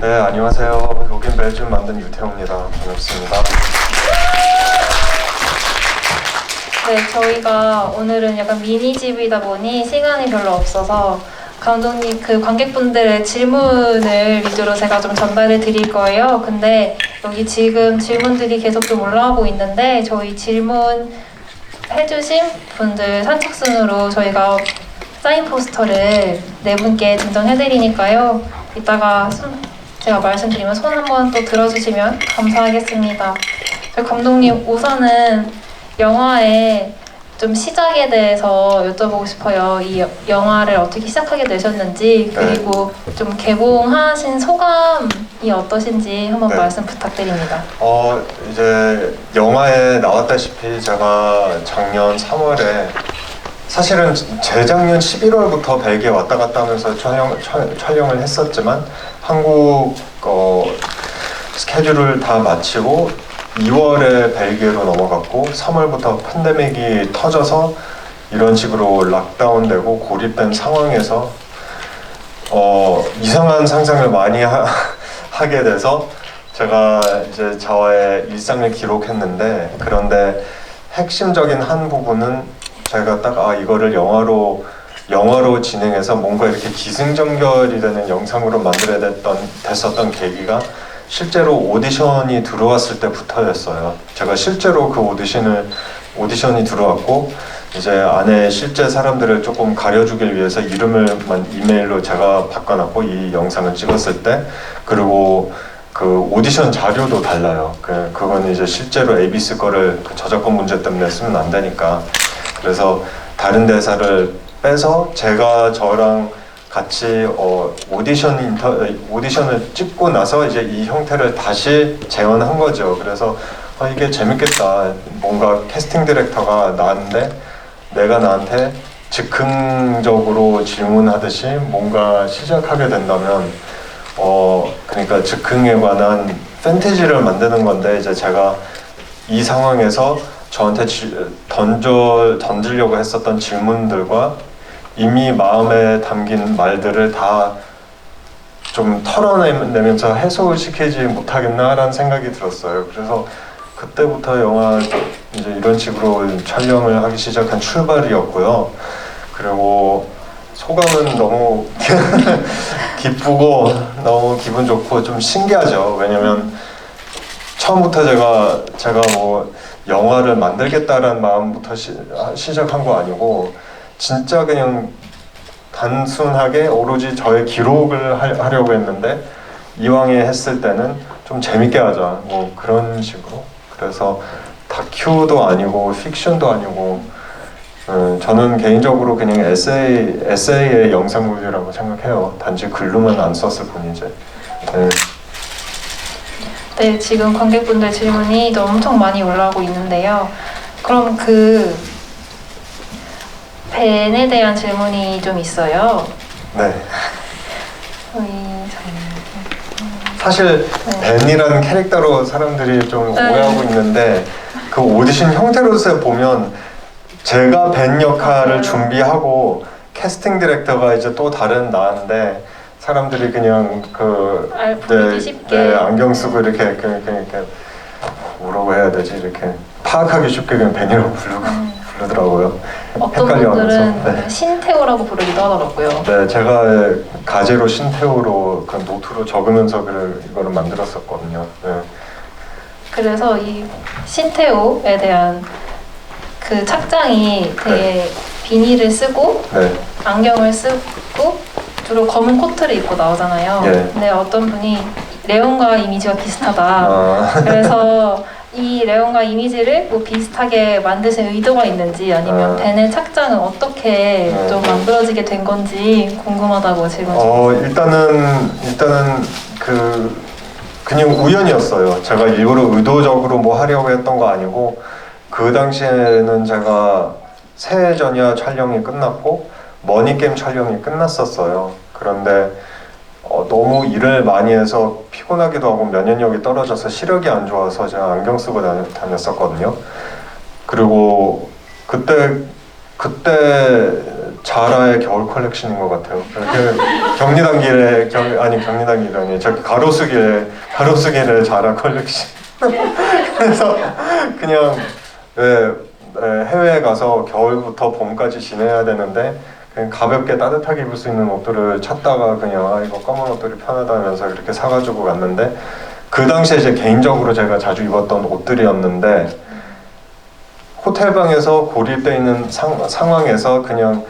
네, 안녕하세요. 로긴 벨즘 만든 유태호입니다. 반갑습니다. 네, 저희가 오늘은 약간 미니집이다 보니 시간이 별로 없어서 감독님 그 관객분들의 질문을 위주로 제가 좀 전달해 드릴 거예요. 근데 여기 지금 질문들이 계속 좀 올라오고 있는데 저희 질문 해주신 분들 선착순으로 저희가 사인 포스터를 네 분께 증정해 드리니까요. 이따가 손, 제가 말씀드리면 손 한번 또 들어주시면 감사하겠습니다. 저희 감독님 우선은 영화의 좀 시작에 대해서 여쭤보고 싶어요. 이 여- 영화를 어떻게 시작하게 되셨는지 그리고 좀 개봉하신 소감 이 어떠신지 한번 네. 말씀 부탁드립니다. 어, 이제 영화에 나왔다시피 제가 작년 3월에 사실은 재작년 11월부터 벨기에 왔다 갔다 하면서 촬영, 촬- 촬영 을 했었지만 한국 어, 스케줄을 다 마치고 2월에 벨기에로 넘어갔고 3월부터 팬데믹이 터져서 이런 식으로 락다운되고 고립된 상황에서 어, 이상한 상상을 많이 하, 하게 돼서 제가 이제 저의 일상을 기록했는데 그런데 핵심적인 한 부분은 제가 딱 아 이거를 영화로 영화로 진행해서 뭔가 이렇게 기승전결이 되는 영상으로 만들어야 됐던 됐었던 계기가 실제로 오디션이 들어왔을 때부터였어요. 제가 실제로 그 오디션을 오디션이 들어왔고 이제 안에 실제 사람들을 조금 가려주길 위해서 이름을만 이메일로 제가 바꿔놨고 이 영상을 찍었을 때 그리고 그 오디션 자료도 달라요. 그 그건 이제 실제로 ABC 거를 그 저작권 문제 때문에 쓰면 안 되니까 그래서 다른 대사를 빼서 제가 저랑 같이 어, 오디션 인터 오디션을 찍고 나서 이제 이 형태를 다시 재현한 거죠. 그래서 아, 이게 재밌겠다. 뭔가 캐스팅 디렉터가 나한테 내가 나한테 즉흥적으로 질문하듯이 뭔가 시작하게 된다면 어 그러니까 즉흥에 관한 판타지를 만드는 건데 이제 제가 이 상황에서 저한테 지, 던져 던지려고 했었던 질문들과 이미 마음에 담긴 말들을 다 좀 털어내면서 해소시키지 못하겠나라는 생각이 들었어요. 그래서 그때부터 영화 이제 이런 식으로 촬영을 하기 시작한 출발이었고요. 그리고 소감은 너무 기쁘고 너무 기분 좋고 좀 신기하죠. 왜냐면 처음부터 제가 제가 뭐 영화를 만들겠다라는 마음부터 시, 시작한 거 아니고 진짜 그냥 단순하게 오로지 저의 기록을 하, 하려고 했는데 이왕에 했을 때는 좀 재밌게 하자 뭐 그런 식으로 그래서 다큐도 아니고 픽션도 아니고 음, 저는 개인적으로 그냥 에세이 에세이의 영상물이라고 생각해요 단지 글로만 안 썼을 뿐이지 네. 네, 지금 관객분들 질문이 또 엄청 많이 올라오고 있는데요. 그럼 그 벤에 대한 질문이 좀 있어요. 네. 저희 잘- 사실 네. 벤이라는 캐릭터로 사람들이 좀 네. 오해하고 있는데 그 오디션 형태로서 보면 제가 벤 역할을 맞아요. 준비하고 캐스팅 디렉터가 이제 또 다른 나인데 사람들이 그냥 그 알- 보기 쉽게. 네, 안경 쓰고 이렇게 그, 그, 이렇게 뭐라고 해야 되지 이렇게 파악하기 쉽게 그냥 벤이라고 부르고 음. 부르더라고요. 어떤 헷갈려하면서. 분들은 네. 신태호라고 부르기도 하더라고요. 네, 제가 가제로 신태우로 그 노트로 적으면서 그 이거를 만들었었거든요. 네. 그래서 이 신태호에 대한 그 착장이 되게 비닐을 쓰고 네. 안경을 쓰고 주로 검은 코트를 입고 나오잖아요. 예. 근데 어떤 분이 레온과 이미지가 비슷하다. 아, 그래서 이 레온과 이미지를 뭐 비슷하게 만드신 의도가 있는지 아니면 아. 벤의 착장은 어떻게 네. 좀 만들어지게 된 건지 궁금하다고 질문 어 일단은 일단은 그 그냥 우연이었어요. 제가 일부러 의도적으로 뭐 하려고 했던 거 아니고 그 당시에는 제가 새해 전야 촬영이 끝났고 머니 게임 촬영이 끝났었어요. 그런데 어, 너무 일을 많이 해서 피곤하기도 하고 면역력이 떨어져서 시력이 안 좋아서 제가 안경 쓰고 다녔, 다녔었거든요. 그리고 그때 그때 자라의 겨울 컬렉션인 것 같아요. 그 경리단 길에 경 아니 경리단 길이 저 가로수길에 가로수길에 자라 컬렉션. 그래서 그냥 예, 예, 해외에 가서 겨울부터 봄까지 지내야 되는데 그냥 가볍게 따뜻하게 입을 수 있는 옷들을 찾다가 그냥 아 이거 검은 옷들이 편하다면서 이렇게 사가지고 갔는데 그 당시에 이제 개인적으로 제가 자주 입었던 옷들이었는데 호텔 방에서 고립돼 있는 상, 상황에서 그냥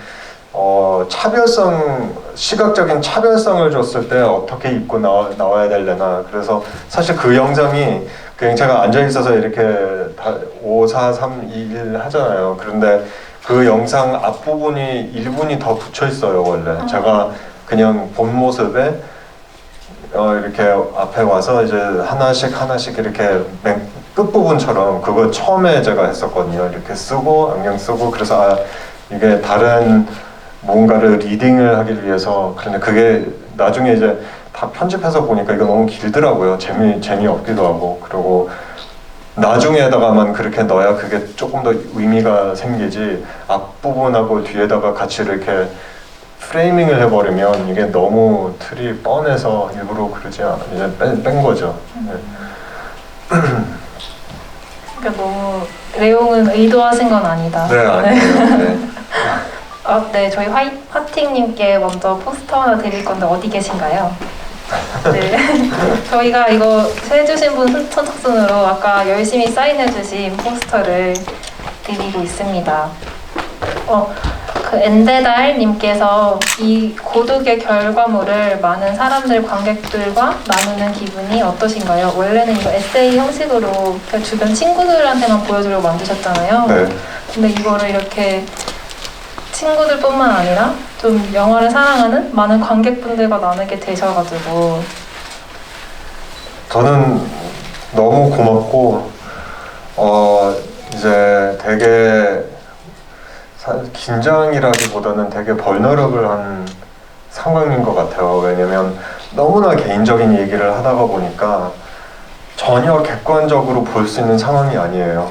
어, 차별성 시각적인 차별성을 줬을 때 어떻게 입고 나와, 나와야 될려나 그래서 사실 그 영상이 그냥 제가 앉아 있어서 이렇게 다 5, 4, 3, 2, 1 하잖아요. 그런데 그 영상 앞부분이 1분이 더 붙여 있어요, 원래. 제가 그냥 본 모습에 어, 이렇게 앞에 와서 이제 하나씩 하나씩 이렇게 맨 끝부분처럼 그거 처음에 제가 했었거든요. 이렇게 쓰고 안경 쓰고 그래서 아 이게 다른 뭔가를 리딩을 하기 위해서 그런데 그게 나중에 이제 다 편집해서 보니까 이거 너무 길더라고요. 재미 재미없기도 하고 그리고 나중에다가만 그렇게 넣어야 그게 조금 더 의미가 생기지 앞부분하고 뒤에다가 같이 이렇게 프레이밍을 해버리면 이게 너무 틀이 뻔해서 일부러 그러지 않아 이제 뺀, 뺀 거죠. 네. 그러니까 너무 내용은 의도하신 건 아니다. 네 아니에요. 네. 아, 네, 저희 화이, 화팅님께 먼저 포스터 하나 드릴 건데 어디 계신가요? 네, 저희가 이거 해주신 분 선착순으로 아까 열심히 사인해주신 포스터를 드리고 있습니다. 어, 그 엔데달님께서 이 고독의 결과물을 많은 사람들, 관객들과 나누는 기분이 어떠신가요? 원래는 이거 에세이 형식으로 그냥 주변 친구들한테만 보여주려고 만드셨잖아요. 네. 근데 이거를 이렇게 친구들뿐만 아니라 좀 영화를 사랑하는 많은 관객분들과 나누게 되셔가지고 저는 너무 고맙고 어 이제 되게 사- 긴장이라기보다는 되게 벌너러블한 상황인 것 같아요. 왜냐면 너무나 개인적인 얘기를 하다가 보니까 전혀 객관적으로 볼 수 있는 상황이 아니에요.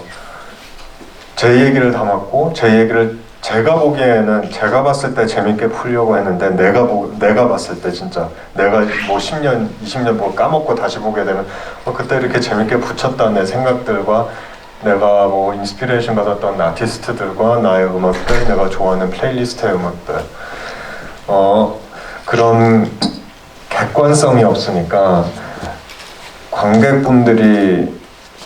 제 얘기를 담았고 제 얘기를 제가 보기에는 제가 봤을 때 재밌게 풀려고 했는데 내가 보 내가 봤을 때 진짜 내가 뭐 10년 20년 뭐 까먹고 다시 보게 되면 어, 그때 이렇게 재밌게 붙였다 내 생각들과 내가 뭐 인스피레이션 받았던 아티스트들과 나의 음악들 내가 좋아하는 플레이리스트의 음악들. 어 그런 객관성이 없으니까 관객분들이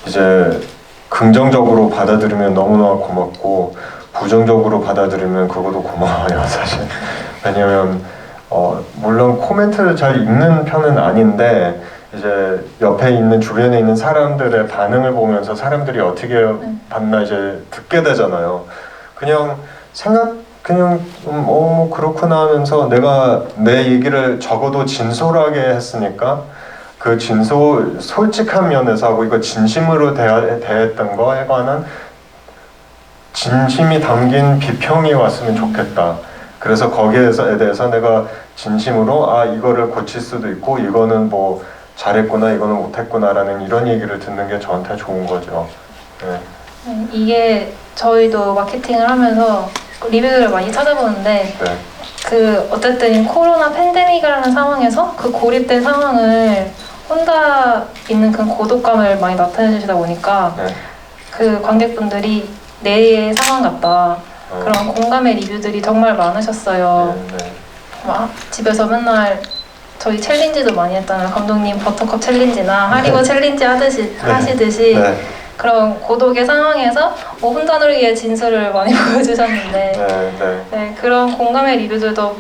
이제 긍정적으로 받아들이면 너무나 고맙고 부정적으로 받아들이면 그것도 고마워요 사실. 왜냐면 어 물론 코멘트를 잘 읽는 편은 아닌데 이제 옆에 있는 주변에 있는 사람들의 반응을 보면서 사람들이 어떻게 봤나 이제 듣게 되잖아요. 그냥 생각 그냥 음, 어, 뭐 그렇구나 하면서 내가 내 얘기를 적어도 진솔하게 했으니까 그 진솔 솔직한 면에서 하고 이거 진심으로 대하, 대했던 거에 관한 진심이 담긴 비평이 왔으면 좋겠다. 그래서 거기에서에 대해서 내가 진심으로 아 이거를 고칠 수도 있고 이거는 뭐 잘했구나 이거는 못했구나라는 이런 얘기를 듣는 게 저한테 좋은 거죠. 네. 네, 이게 저희도 마케팅을 하면서 리뷰들을 많이 찾아보는데 네. 그 어쨌든 코로나 팬데믹이라는 상황에서 그 고립된 상황을 혼자 있는 그 고독감을 많이 나타내 주시다 보니까 네. 그 관객분들이 내 상황 같다 어, 그런 공감의 리뷰들이 정말 많으셨어요. 네, 네. 막 집에서 맨날 저희 챌린지도 많이 했잖아요. 감독님 버터컵 챌린지나 하리보 챌린지 하듯이 네. 하시듯이 네. 그런 고독의 상황에서 뭐 혼자 놀기의 진술을 많이 보여주셨는데 네, 네. 네, 그런 공감의 리뷰들도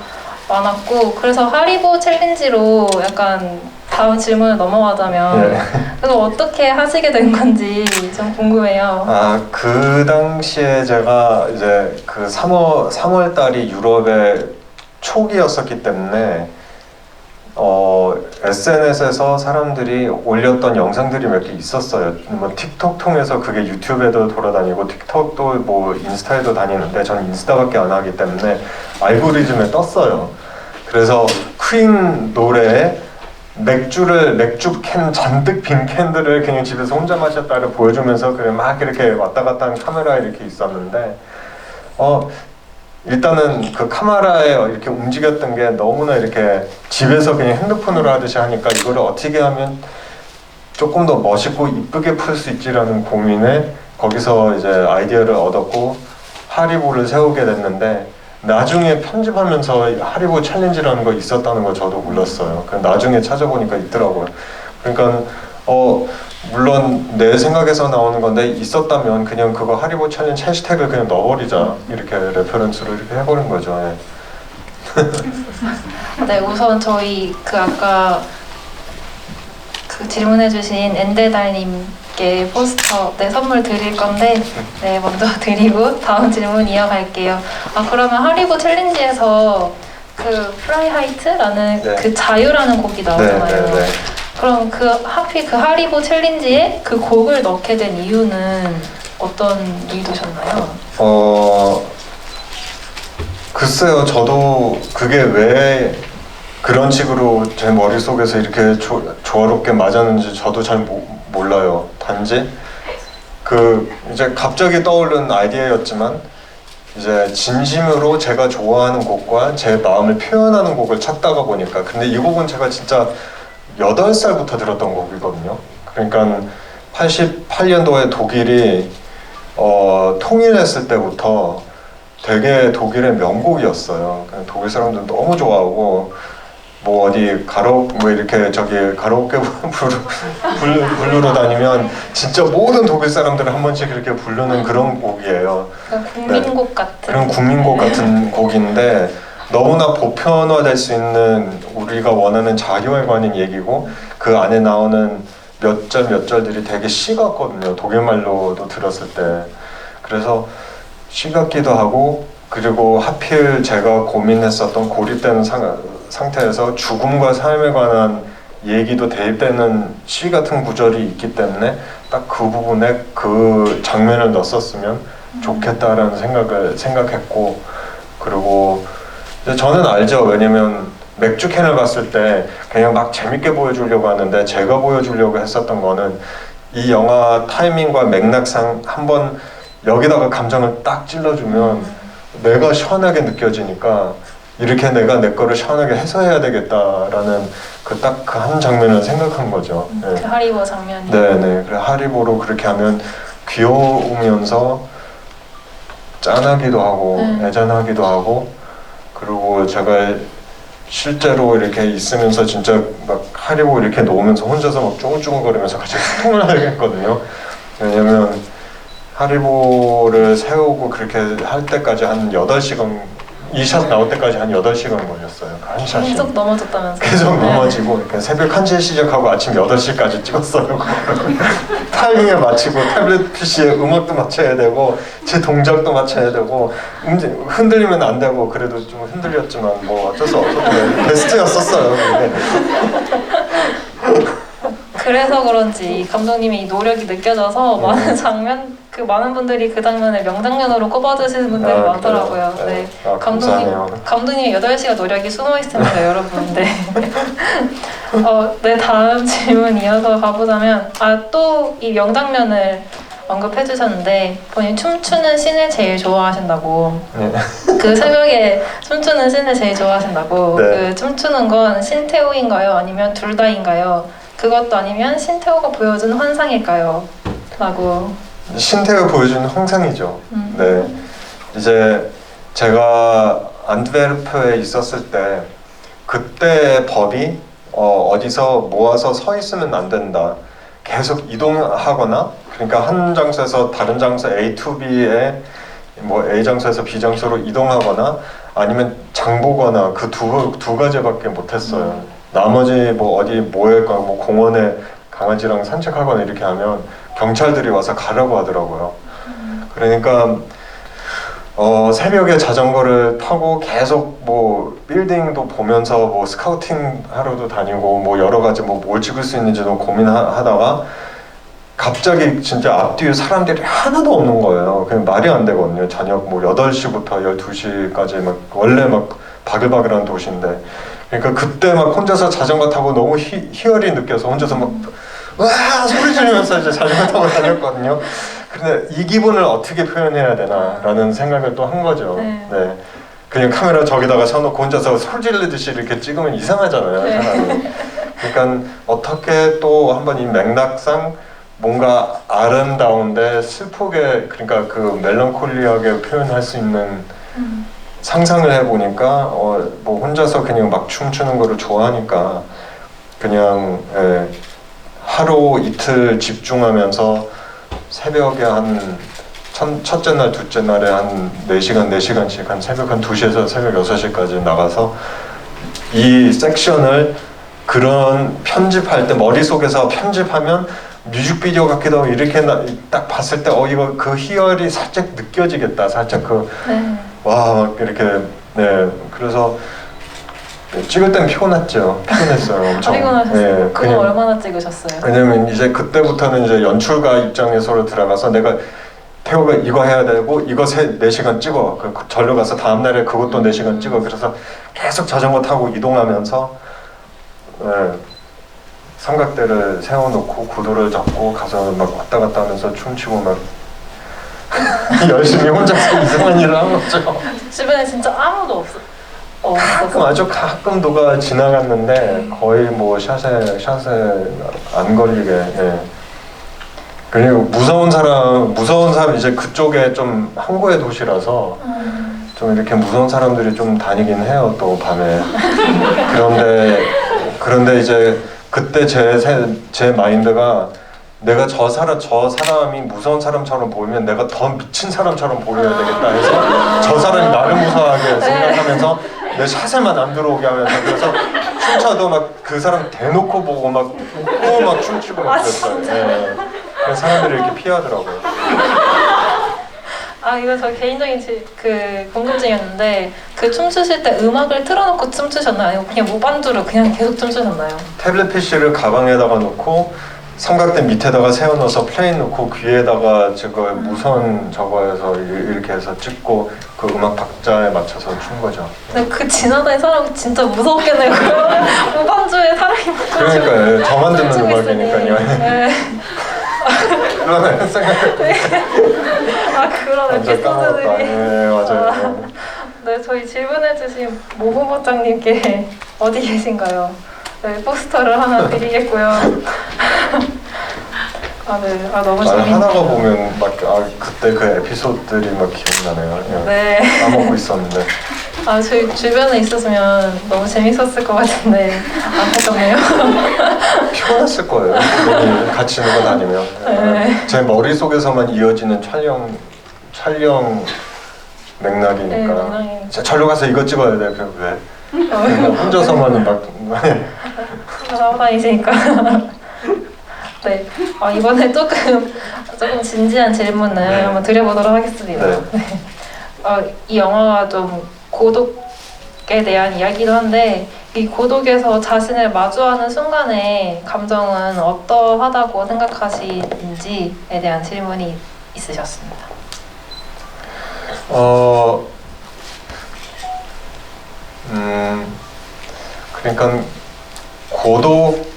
많았고 그래서 하리보 챌린지로 약간 다음 질문을 넘어가자면 네. 그거 어떻게 하시게 된 건지 좀 궁금해요. 아, 그 당시에 제가 이제 그 3월 3월 달이 유럽의 초기였었기 때문에 어, SNS에서 사람들이 올렸던 영상들이 몇 개 있었어요. 뭐 틱톡 통해서 그게 유튜브에도 돌아다니고 틱톡도 뭐 인스타에도 다니는데 저는 인스타밖에 안 하기 때문에 알고리즘에 떴어요. 그래서 퀸 노래에 맥주를 맥주 캔 잔뜩 빈 캔들을 그냥 집에서 혼자 마셨다를 보여주면서 그냥 막 이렇게 왔다 갔다 하는 카메라 이렇게 있었는데 어 일단은 그 카메라에 이렇게 움직였던 게 너무나 이렇게 집에서 그냥 핸드폰으로 하듯이 하니까 이거를 어떻게 하면 조금 더 멋있고 이쁘게 풀 수 있지라는 고민에 거기서 이제 아이디어를 얻었고 하리보를 세우게 됐는데 나중에 편집하면서 이 하리보 챌린지라는 거 있었다는 걸 저도 몰랐어요. 그 나중에 찾아보니까 있더라고요. 그러니까 어 물론 내 생각에서 나오는 건데 있었다면 그냥 그거 하리보 챌린지 해시태그를 그냥 넣어버리자 이렇게 레퍼런스로 이렇게 해버린 거죠. 예. 네, 우선 저희 그 아까 그 질문해주신 엔데달님께 포스터 네 선물 드릴 건데 네 먼저 드리고 다음 질문 이어갈게요. 아 그러면 하리보 챌린지에서 그 프라이 하이트라는 네. 그 자유라는 곡이 네, 나오잖아요. 네, 네. 그럼 그 하필 그 하리보 챌린지에 그 곡을 넣게 된 이유는 어떤 의도셨나요? 어 글쎄요 저도 그게 왜 그런 식으로 제 머릿속에서 이렇게 조, 조화롭게 맞았는지 저도 잘 모, 몰라요 단지 그 이제 갑자기 떠오른 아이디어였지만 이제 진심으로 제가 좋아하는 곡과 제 마음을 표현하는 곡을 찾다가 보니까 근데 이 곡은 제가 진짜 8살부터 들었던 곡이거든요 그러니까 88년도에 독일이 어, 통일했을 때부터 되게 독일의 명곡이었어요. 독일 사람들 너무 좋아하고 뭐 어디 가로 뭐 이렇게 저기 가로오케 부르, 부르, 부르러 다니면 진짜 모든 독일 사람들을 한 번씩 이렇게 부르는 그런 곡이에요. 그러니까 국민곡 같은 그런 국민곡 같은 곡인데 너무나 보편화될 수 있는 우리가 원하는 자유에 관한 얘기고 그 안에 나오는 몇 절 몇 절들이 되게 시 같거든요. 독일말로도 들었을 때. 그래서 시 같기도 하고 그리고 하필 제가 고민했었던 고립된 상, 상태에서 죽음과 삶에 관한 얘기도 대입되는 시 같은 구절이 있기 때문에 딱 그 부분에 그 장면을 넣었으면 좋겠다라는 생각을 생각했고 그리고 저는 알죠. 왜냐면 맥주 캔을 봤을 때 그냥 막 재밌게 보여주려고 하는데 제가 보여주려고 했었던 거는 이 영화 타이밍과 맥락상 한번 여기다가 감정을 딱 찔러주면 내가 시원하게 느껴지니까 이렇게 내가 내 거를 시원하게 해소해야 되겠다라는 그 딱 그 한 장면을 생각한 거죠. 그 네. 하리보 장면이 네네. 그래 하리보로 그렇게 하면 귀여우면서 짠하기도 하고 네. 애잔하기도 하고 그리고 제가 실제로 이렇게 있으면서 진짜 막 하리보 이렇게 놓으면서 혼자서 막 쭈글쭈글거리면서 같이 소통을 하겠거든요. 왜냐면 하리보를 세우고 그렇게 할 때까지 한 8시간 이샷 나올 때까지 한 8시간 걸렸어요. 그한 샷이. 계속 넘어졌다면서요? 계속 네. 넘어지고 이렇게 새벽 1시에 시작하고 아침 8시까지 찍었어요. 타이밍에 맞추고 태블릿 PC에 음악도 맞춰야 되고 제 동작도 맞춰야 되고 움직 흔들리면 안 되고 그래도 좀 흔들렸지만 뭐 어쩔 수 없었어요. 베스트였었어요. 그래서 그런지 감독님의 이 노력이 느껴져서 네. 많은 장면 그 많은 분들이 그 장면을 명장면으로 꼽아주시는 분들이 아, 많더라고요. 그래요? 네. 네. 아, 감독님. 감독님의 8시간 노력이 숨어 있습니다, 여러분. 네. 어, 네 다음 질문 이어서 가보자면 아 또 이 명장면을 언급해 주셨는데 본인 춤추는 씬을 제일 좋아하신다고 네. 그 새벽에 춤추는 씬을 제일 좋아하신다고 네. 그 춤추는 건 신태호인가요? 아니면 둘 다인가요? 그것도 아니면 신태호가 보여준 환상일까요? 라고 신태가 보여주는 홍상이죠. 음. 네. 이제 제가 안트베르프에 있었을 때 그때 법이 어, 어디서 모아서 서 있으면 안 된다. 계속 이동하거나 그러니까 한 장소에서 다른 장소 A to B에 뭐 A 장소에서 B 장소로 이동하거나 아니면 장보거나 그 두 두 가지밖에 못했어요. 나머지 뭐 어디 모여가 뭐 공원에 강아지랑 산책하거나 이렇게 하면 경찰들이 와서 가라고 하더라고요. 그러니까 어, 새벽에 자전거를 타고 계속 뭐 빌딩도 보면서 뭐 스카우팅 하러도 다니고 뭐 여러 가지 뭐 뭘 찍을 수 있는지도 고민하다가 갑자기 진짜 앞뒤에 사람들이 하나도 없는 거예요. 그냥 말이 안 되거든요. 저녁 뭐 8시부터 12시까지 막 원래 막 바글바글한 도시인데 그러니까 그때 막 혼자서 자전거 타고 너무 희, 희열이 느껴서 혼자서 막 와 소리 지르면서 이제 자전거 타고 다녔거든요. 근데 이 기분을 어떻게 표현해야 되나라는 생각을 또 한 거죠. 네. 네. 그냥 카메라 저기다가 켜놓고 혼자서 소리 지르듯이 이렇게 찍으면 이상하잖아요, 네. 사람이. 그러니까 어떻게 또 한번 이 맥락상 뭔가 아름다운데 슬프게 그러니까 그 멜랑콜리하게 표현할 수 있는 음. 상상을 해보니까 어, 뭐 혼자서 그냥 막 춤추는 거를 좋아하니까 그냥 예, 하루 이틀 집중하면서 새벽에 한 첫, 첫째 날, 둘째 날에 한 4시간, 4시간씩 한 새벽 한 2시에서 새벽 6시까지 나가서 이 섹션을 그런 편집할 때 머릿속에서 편집하면 뮤직비디오 같기도 하고 이렇게 나, 딱 봤을 때 어 이거 그 희열이 살짝 느껴지겠다 살짝 그 네. 와, 막 이렇게 네 그래서 찍을 땐 피곤했죠. 피곤했어요, 엄청. 피곤하셨어요. 예, 그거 그냥 얼마나 찍으셨어요? 왜냐면 이제 그때부터는 이제 연출가 입장에서 들어가서 내가 태호가 이거 해야 되고 이거 세, 4시간 찍어. 그 절로 가서 다음 날에 그것도 4시간 찍어. 그래서 계속 자전거 타고 이동하면서 예, 삼각대를 세워놓고 구도를 잡고 가서 막 왔다 갔다 하면서 춤추고 막 열심히 혼자서 이상한 일을 한 거죠. 주변에 진짜 아무도 없어. 어, 가끔. 아주 가끔 누가 지나갔는데 거의 뭐 샷에 샷에 안 걸리게. 예. 그리고 무서운 사람 무서운 사람 이제 그쪽에 좀 항구의 도시라서 음. 좀 이렇게 무서운 사람들이 좀 다니긴 해요 또 밤에. 그런데 그런데 이제 그때 제제 마인드가 내가 저 사람 저 사람이 무서운 사람처럼 보이면 내가 더 미친 사람처럼 보여야 되겠다 해서 저 사람이 나를 무서워하게 생각하면서 내 샷에만 안 들어오게 하면서 그래서 춤춰도 막 그 사람 대놓고 보고 막 웃고 막 춤추고 막 아, 그랬어요. 예. 그래서 사람들이 이렇게 피하더라고요. 아 이거 저 개인적인 지, 그 궁금증이었는데 그 춤추실 때 음악을 틀어놓고 춤추셨나요? 아니면 그냥 무반주로 그냥 계속 춤추셨나요? 태블릿 PC를 가방에다가 놓고 삼각대 밑에다가 세워놓아서 플레인 놓고 귀에다가 저거 무선 저거에서 이- 이렇게 해서 찍고 그 음악 박자에 맞춰서 춘 거죠. 근데 그 지나다니는 사람 진짜 무섭겠네요. 무반주에 사람이 막 그러니까 저만 듣는. 음악이니까요. 네. 그러네 생각 아 까먹었다. 에피소드들이. 예 맞아요. 네, 저희 질문해주신 모 후보장님께 어디 계신가요? 네, 포스터를 하나 드리겠고요. 아, 네, 아 너무 아, 재밌. 하나가 보면 막 아, 그때 그 에피소드들이 막 기억나네요. 예. 네, 까먹고 있었는데. 아 저희 주변에 있었으면 너무 재밌었을 것 같은데 안타깝네요. 피곤했을 거예요. 그분이 같이 누고 다니면. 네. 제 머릿속에서만 이어지는 촬영 촬영 맥락이니까. 네. 자, 절로 가서 이거 찍어야 돼. 그 왜? 어, 그냥 혼자서만 막 나와다니시니까. 네, 아, 이번에 조금 조금 진지한 질문을 네. 한번 드려보도록 하겠습니다. 네. 네. 어, 이 영화가 좀 고독에 대한 이야기도 한데 이 고독에서 자신을 마주하는 순간에 감정은 어떠하다고 생각하시는지에 대한 질문이 있으셨습니다. 어, 음, 그러니까 고독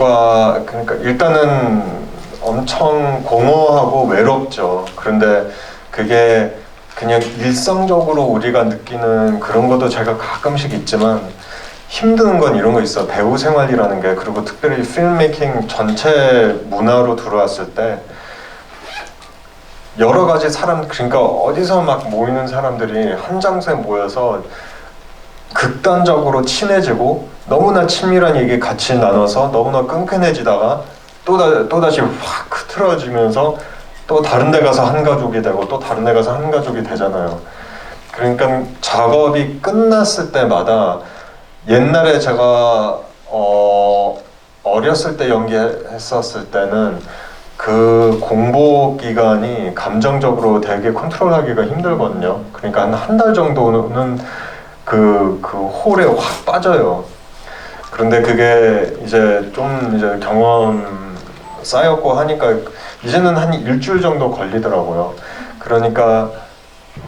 과 그러니까 일단은 엄청 공허하고 외롭죠. 그런데 그게 그냥 일상적으로 우리가 느끼는 그런 것도 제가 가끔씩 있지만 힘든 건 이런 거 있어. 배우 생활이라는 게 그리고 특별히 필메이킹 전체 문화로 들어왔을 때 여러 가지 사람 그러니까 어디서 막 모이는 사람들이 한 장소에 모여서 극단적으로 친해지고 너무나 친밀한 얘기 같이 나눠서 너무나 끈끈해지다가 또다 또다시 확 흐트러지면서 또 다른 데 가서 한 가족이 되고 또 다른 데 가서 한 가족이 되잖아요. 그러니까 작업이 끝났을 때마다 옛날에 제가 어 어렸을 때 연기했었을 때는 그 공복 기간이 감정적으로 되게 컨트롤하기가 힘들거든요. 그러니까 한 한 달 정도는 그, 그 홀에 확 빠져요. 그런데 그게 이제 좀 이제 경험 쌓였고 하니까 이제는 한 일주일 정도 걸리더라고요. 그러니까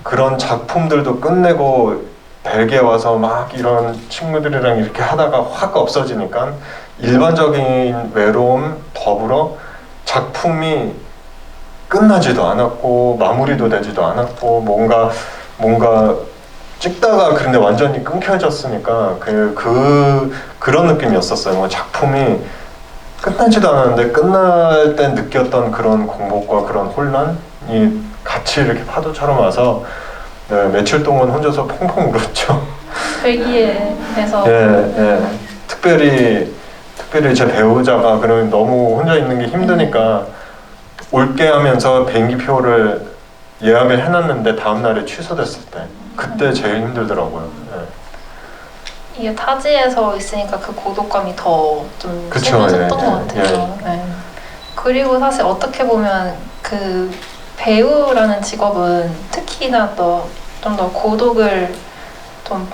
그런 작품들도 끝내고 벨기에 와서 막 이런 친구들이랑 이렇게 하다가 확 없어지니까 일반적인 외로움 더불어 작품이 끝나지도 않았고 마무리도 되지도 않았고 뭔가 뭔가 찍다가 그런데 완전히 끊겨졌으니까 그, 그 그런 느낌이었었어요. 뭐 작품이 끝나지도 않았는데 끝날 때 느꼈던 그런 공복과 그런 혼란이 같이 이렇게 파도처럼 와서 네, 며칠 동안 혼자서 펑펑 울었죠. 벨기에에서 예, 예. 특별히 특별히 제 배우자가 그러면 너무 혼자 있는 게 힘드니까 올게 하면서 비행기 표를 예약을 해놨는데 다음 날에 취소됐을 때 그때 제일 힘들더라고요. 예. 이게 타지에서 있으니까 그 고독감이 더좀 그쵸, 심해졌던 예, 것 예, 같아요. 네. 그리고 사실 어떻게 보면 그 배우라는 직업은 특히나 더 좀 더 고독을 좀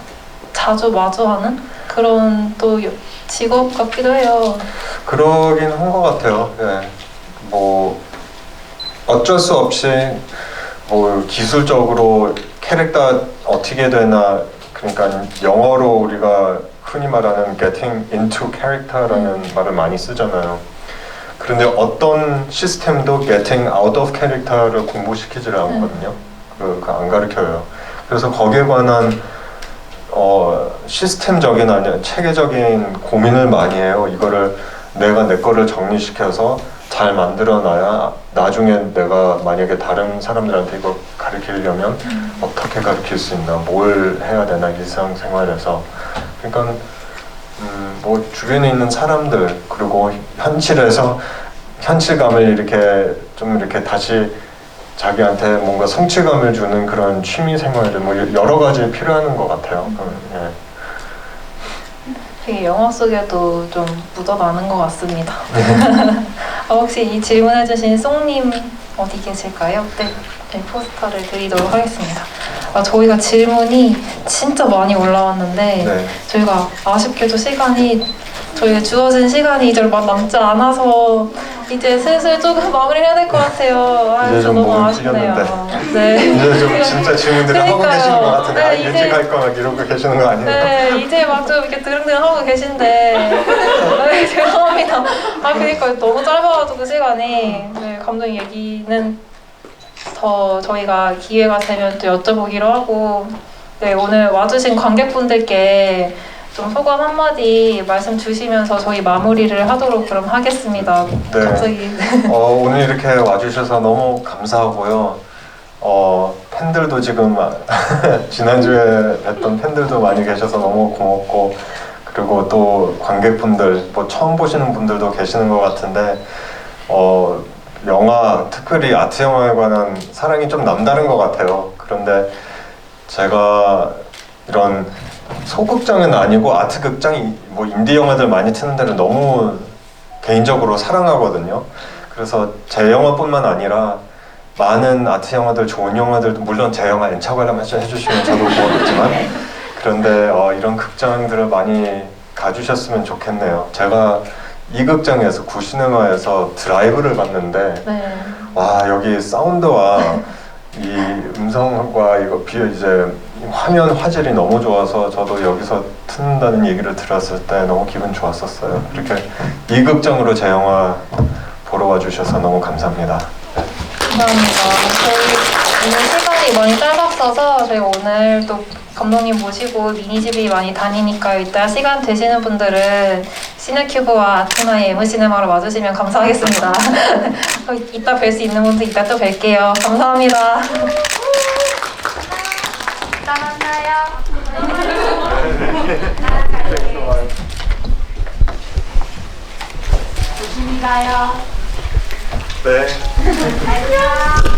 자주 마주하는 그런 또 여- 직업 같기도 해요. 그러긴 한 것 같아요. 예. 뭐 어쩔 수 없이 뭐 기술적으로 캐릭터 어떻게 되나 그러니까 영어로 우리가 흔히 말하는 getting into character라는 말을 많이 쓰잖아요. 그런데 어떤 시스템도 getting out of character를 공부시키지를 않거든요. 그, 그안 가르쳐요. 그래서 거기에 관한 어, 시스템적인 아니 체계적인 고민을 많이 해요. 이거를 내가 내 거를 정리시켜서 잘 만들어놔야 나중에 내가 만약에 다른 사람들한테 이거 가르치려면 어떻게 가르칠 수 있나, 뭘 해야 되나 일상생활에서. 그러니까 음, 뭐 주변에 있는 사람들 그리고 현실에서 현실감을 이렇게 좀 이렇게 다시 자기한테 뭔가 성취감을 주는 그런 취미 생활들 뭐 여러 가지 필요한 것 같아요. 음, 예. 되게 영화 속에도 좀 묻어나는 것 같습니다. 어, 혹시 이 질문해주신 송님 어디 계실까요? 네, 네 포스터를 드리도록 하겠습니다. 아, 저희가 질문이 진짜 많이 올라왔는데 네. 저희가 아쉽게도 시간이 저희가 주어진 시간이 이제 얼마 남지 않아서 이제 슬슬 조금 마무리해야 될 것 같아요. 아, 이제 저좀 너무 몸이 아쉽네요. 네. 이제 좀 진짜 질문들을 하고 그러니까요. 계시는 것 같은데 아, 네, 이제- 예측할 거막 이러고 계시는 거 아니에요? 네, 이제 막 좀 이렇게 드릉드릉 하고 계신데 네, 죄송합니다. 아 그러니까 너무 짧아가지고 시간이 네, 감독님 얘기는 더 저희가 기회가 되면 또 여쭤보기로 하고 네 오늘 와주신 관객분들께 좀 소감 한마디 말씀 주시면서 저희 마무리를 하도록 그럼 하겠습니다. 네. 갑자기 어, 오늘 이렇게 와주셔서 너무 감사하고요. 어, 팬들도 지금 지난주에 뵀던 팬들도 많이 계셔서 너무 고맙고 그리고 또 관객분들 뭐 처음 보시는 분들도 계시는 것 같은데 어, 영화 특별히 아트 영화에 관한 사랑이 좀 남다른 것 같아요. 그런데 제가 이런 소극장은 아니고 아트 극장 뭐 인디 영화들 많이 트는 데를 너무 개인적으로 사랑하거든요. 그래서 제 영화뿐만 아니라 많은 아트 영화들, 좋은 영화들도 물론 제 영화 엔차 관람 해주시면 저도 고맙겠지만 그런데 어, 이런 극장들을 많이 가주셨으면 좋겠네요. 제가 이 극장에서 구시네마에서 드라이브를 봤는데 네. 와 여기 사운드와 이 음성과 이거 비 이제 화면 화질이 너무 좋아서 저도 여기서 듣는다는 얘기를 들었을 때 너무 기분 좋았었어요. 이렇게 이 극장으로 제 영화 보러 와주셔서 너무 감사합니다. 감사합니다. 저희 오늘 시간이 많이 짧았어서 저희 오늘 또 감독님 모시고 미니집이 많이 다니니까 이따 시간 되시는 분들은 시네큐브와 아트나의 에무시네마로 와주시면 감사하겠습니다. 이따 뵐 수 있는 분들 이따 또 뵐게요. 감사합니다. 이따 만나요. 조심히 가요. 네. 안녕.